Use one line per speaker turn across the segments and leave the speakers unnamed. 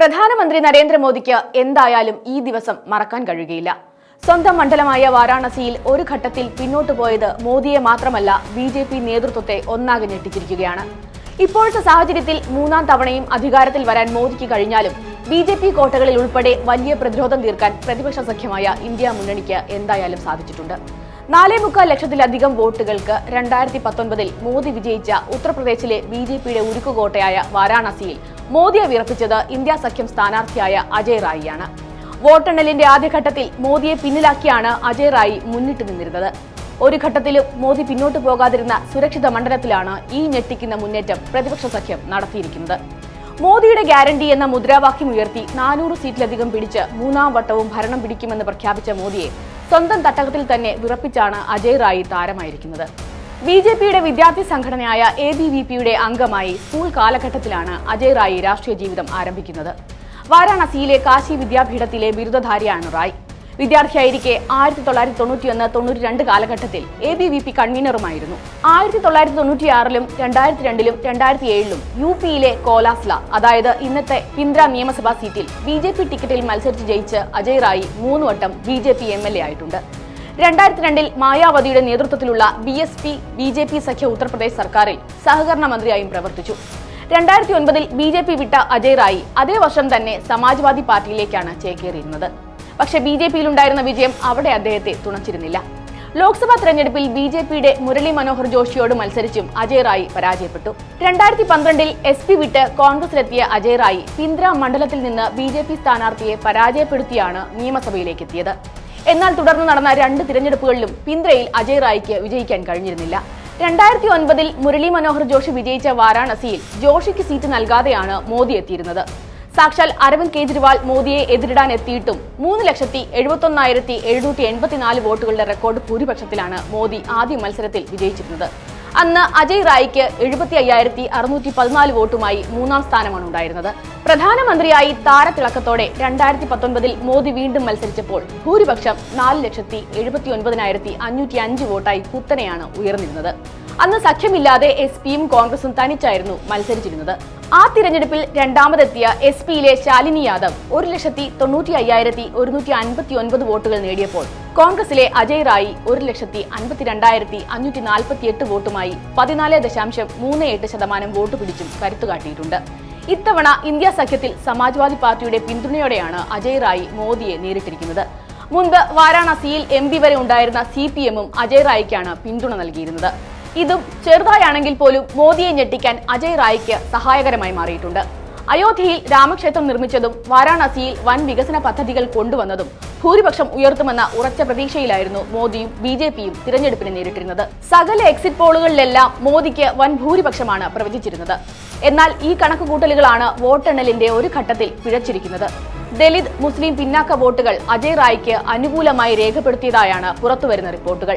പ്രധാനമന്ത്രി നരേന്ദ്രമോദിക്ക് എന്തായാലും ഈ ദിവസം മറക്കാൻ കഴിയുകയില്ല. സ്വന്തം മണ്ഡലമായ വാരാണസിയിൽ ഒരു ഘട്ടത്തിൽ പിന്നോട്ടു പോയത് മോദിയെ മാത്രമല്ല ബി ജെ പി നേതൃത്വത്തെ ഒന്നാകെ ഞെട്ടിച്ചിരിക്കുകയാണ്. ഇപ്പോഴത്തെ സാഹചര്യത്തിൽ മൂന്നാം തവണയും അധികാരത്തിൽ വരാൻ മോദിക്ക് കഴിഞ്ഞാലും ബി ജെ പി കോട്ടകളിൽ ഉൾപ്പെടെ വലിയ പ്രതിരോധം തീർക്കാൻ പ്രതിപക്ഷ സഖ്യമായ ഇന്ത്യ മുന്നണിക്ക് എന്തായാലും സാധിച്ചിട്ടുണ്ട്. നാലേ മുക്കാൽ ലക്ഷത്തിലധികം വോട്ടുകൾക്ക് രണ്ടായിരത്തി പത്തൊൻപതിൽ മോദി വിജയിച്ച ഉത്തർപ്രദേശിലെ ബി ജെ പിയുടെ ഉരുക്കുകോട്ടയായ വാരാണസിയിൽ മോദിയെ വിറപ്പിച്ചത് ഇന്ത്യ സഖ്യം സ്ഥാനാർത്ഥിയായ അജയ് റായിയാണ്. വോട്ടെണ്ണലിന്റെ ആദ്യഘട്ടത്തിൽ മോദിയെ പിന്നിലാക്കിയാണ് അജയ് റായി മുന്നിട്ട് നിന്നിരുന്നത്. ഒരു ഘട്ടത്തിലും മോദി പിന്നോട്ട് പോകാതിരുന്ന സുരക്ഷിത മണ്ഡലത്തിലാണ് ഈ ഞെട്ടിക്കുന്ന മുന്നേറ്റം പ്രതിപക്ഷ സഖ്യം നടത്തിയിരിക്കുന്നത്. മോദിയുടെ ഗ്യാരണ്ടി എന്ന മുദ്രാവാക്യം ഉയർത്തി നാനൂറ് സീറ്റിലധികം പിടിച്ച് മൂന്നാം വട്ടവും ഭരണം പിടിക്കുമെന്ന് പ്രഖ്യാപിച്ച മോദിയെ സ്വന്തം തട്ടകത്തിൽ തന്നെ വിറപ്പിച്ചാണ് അജയ് റായി താരമായിരിക്കുന്നത്. ബി ജെ പിയുടെ വിദ്യാർത്ഥി സംഘടനയായ എ ബി വി പിയുടെ അംഗമായി സ്കൂൾ കാലഘട്ടത്തിലാണ് അജയ് റായി രാഷ്ട്രീയ ജീവിതം ആരംഭിക്കുന്നത്. വാരാണസിയിലെ കാശി വിദ്യാപീഠത്തിലെ ബിരുദധാരിയാണ് റായ്. വിദ്യാർത്ഥിയായിരിക്കെ ആയിരത്തി തൊള്ളായിരത്തി തൊണ്ണൂറ്റിയൊന്ന് തൊണ്ണൂറ്റി രണ്ട് കാലഘട്ടത്തിൽ എ ബി വി പി കൺവീനറുമായിരുന്നു. ആയിരത്തി തൊള്ളായിരത്തി തൊണ്ണൂറ്റിയാറിലും രണ്ടായിരത്തി രണ്ടിലും രണ്ടായിരത്തി ഏഴിലും യു പിയിലെ കോലാസ്ല അതായത് ഇന്നത്തെ പിന്ദ്ര നിയമസഭാ സീറ്റിൽ ബി ജെ പി ടിക്കറ്റിൽ മത്സരിച്ച് ജയിച്ച് അജയ് റായി മൂന്ന് വട്ടം B J P M L A ആയിട്ടുണ്ട്. രണ്ടായിരത്തി രണ്ടിൽ മായാവതിയുടെ നേതൃത്വത്തിലുള്ള B S P B J P സഖ്യ ഉത്തർപ്രദേശ് സർക്കാരിൽ സഹകരണ മന്ത്രിയായും പ്രവർത്തിച്ചു. രണ്ടായിരത്തി ഒൻപതിൽ ബി ജെ പി വിട്ട അജയ് റായി അതേ വർഷം തന്നെ സമാജ്വാദി പാർട്ടിയിലേക്കാണ് ചേക്കേറിയിരുന്നത്. പക്ഷെ ബി ജെ പിയിലുണ്ടായിരുന്ന വിജയം അവിടെ അദ്ദേഹത്തെ തുണച്ചിരുന്നില്ല. ലോക്സഭാ തെരഞ്ഞെടുപ്പിൽ ബി ജെ പിയുടെ മുരളി മനോഹർ ജോഷിയോട് മത്സരിച്ചും അജയ് റായി പരാജയപ്പെട്ടു. രണ്ടായിരത്തി പന്ത്രണ്ടിൽ എസ് പി വിട്ട് കോൺഗ്രസിലെത്തിയ അജയ് റായി പിന്ദ്ര മണ്ഡലത്തിൽ നിന്ന് ബി ജെ പി സ്ഥാനാർത്ഥിയെ പരാജയപ്പെടുത്തിയാണ് നിയമസഭയിലേക്ക് എത്തിയത് എന്നാൽ തുടർന്ന് നടന്ന രണ്ട് തിരഞ്ഞെടുപ്പുകളിലും പിന്ദ്രയിൽ അജയ് റായിക്ക് വിജയിക്കാൻ കഴിഞ്ഞിരുന്നില്ല. രണ്ടായിരത്തി ഒൻപതിൽ മുരളി മനോഹർ ജോഷി വിജയിച്ച വാരാണസിയിൽ ജോഷിക്ക് സീറ്റ് നൽകാതെയാണ് മോദി എത്തിയിരുന്നത്. സാക്ഷാൽ അരവിന്ദ് കെജ്രിവാൾ മോദിയെ എതിരിടാൻ എത്തിയിട്ടും മൂന്ന് ലക്ഷത്തി എഴുപത്തൊന്നായിരത്തി എഴുന്നൂറ്റി എൺപത്തിനാല് വോട്ടുകളുടെ റെക്കോർഡ് ഭൂരിപക്ഷത്തിലാണ് മോദി ആദ്യ മത്സരത്തിൽ വിജയിച്ചിരുന്നത്. അന്ന് അജയ് റായിക്ക് എഴുപത്തി അയ്യായിരത്തി അറുന്നൂറ്റി പതിനാല് വോട്ടുമായി മൂന്നാം സ്ഥാനമാണ് ഉണ്ടായിരുന്നത്. പ്രധാനമന്ത്രിയായി താരത്തിളക്കത്തോടെ രണ്ടായിരത്തി പത്തൊൻപതിൽ മോദി വീണ്ടും മത്സരിച്ചപ്പോൾ ഭൂരിപക്ഷം നാല് ലക്ഷത്തി എഴുപത്തി ഒൻപതിനായിരത്തി അഞ്ഞൂറ്റി അഞ്ച് വോട്ടായി കുത്തനെയാണ് ഉയർന്നിരുന്നത്. അന്ന് സഖ്യമില്ലാതെ എസ് പിയും കോൺഗ്രസും തനിച്ചായിരുന്നു മത്സരിച്ചിരുന്നത്. ആ തിരഞ്ഞെടുപ്പിൽ രണ്ടാമതെത്തിയ എസ് പിയിലെ ശാലിനി യാദവ് ഒരു ലക്ഷത്തി തൊണ്ണൂറ്റി അയ്യായിരത്തി ഒരുന്നൂറ്റി അൻപത്തി ഒൻപത് വോട്ടുകൾ നേടിയപ്പോൾ കോൺഗ്രസിലെ അജയ് റായി ഒരു ലക്ഷത്തി അൻപത്തി രണ്ടായിരത്തി അഞ്ഞൂറ്റി നാൽപ്പത്തി എട്ട് വോട്ടുമായി പതിനാല് ദശാംശം മൂന്ന് എട്ട് ശതമാനം വോട്ട് പിടിച്ചും കരുത്തുകാട്ടിയിട്ടുണ്ട്. ഇത്തവണ ഇന്ത്യ സഖ്യത്തിൽ സമാജ്വാദി പാർട്ടിയുടെ പിന്തുണയോടെയാണ് അജയ് റായി മോദിയെ നേരിട്ടിരിക്കുന്നത്. മുൻപ് വാരാണസിയിൽ എം പി വരെ ഉണ്ടായിരുന്ന സി പി എമ്മും അജയ് റായിക്കാണ് പിന്തുണ നൽകിയിരുന്നത്. ഇതും ചെറുതായാണെങ്കിൽ പോലും മോദിയെ ഞെട്ടിക്കാൻ അജയ് റായിക്ക് സഹായകരമായി മാറിയിട്ടുണ്ട്. അയോധ്യയിൽ രാമക്ഷേത്രം നിർമ്മിച്ചതും വാരാണസിയിൽ വൻ വികസന പദ്ധതികൾ കൊണ്ടുവന്നതും ഭൂരിപക്ഷം ഉയർത്തുമെന്ന ഉറച്ച പ്രതീക്ഷയിലായിരുന്നു മോദിയും ബി ജെ പിയും തിരഞ്ഞെടുപ്പിനെ നേരിട്ടിരുന്നത്. സകല എക്സിറ്റ് പോളുകളിലെല്ലാം മോദിക്ക് വൻ ഭൂരിപക്ഷമാണ് പ്രവചിച്ചിരുന്നത്. എന്നാൽ ഈ കണക്കുകൂട്ടലുകളാണ് വോട്ടെണ്ണലിന്റെ ഒരു ഘട്ടത്തിൽ പിഴച്ചിരിക്കുന്നത്. ദലിത് മുസ്ലിം പിന്നാക്ക വോട്ടുകൾ അജയ് റായിക്ക് അനുകൂലമായി രേഖപ്പെടുത്തിയതായാണ് പുറത്തുവരുന്ന റിപ്പോർട്ടുകൾ.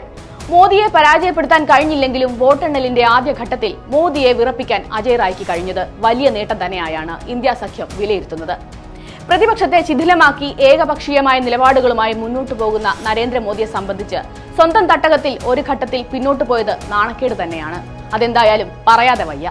മോദിയെ പരാജയപ്പെടുത്താൻ കഴിഞ്ഞില്ലെങ്കിലും വോട്ടെണ്ണലിന്റെ ആദ്യഘട്ടത്തിൽ മോദിയെ വിറപ്പിക്കാൻ അജയ് റായ്ക്ക് കഴിഞ്ഞത് വലിയ നേട്ടം തന്നെയായാണ് ഇന്ത്യ സഖ്യം വിലയിരുത്തുന്നത്. പ്രതിപക്ഷത്തെ ശിഥിലമാക്കി ഏകപക്ഷീയമായ നിലപാടുകളുമായി മുന്നോട്ടു പോകുന്ന നരേന്ദ്രമോദിയെ സംബന്ധിച്ച് സ്വന്തം തട്ടകത്തിൽ ഒരു ഘട്ടത്തിൽ പിന്നോട്ടു പോയത് നാണക്കേട് തന്നെയാണ്. അതെന്തായാലും പറയാതെ വയ്യ.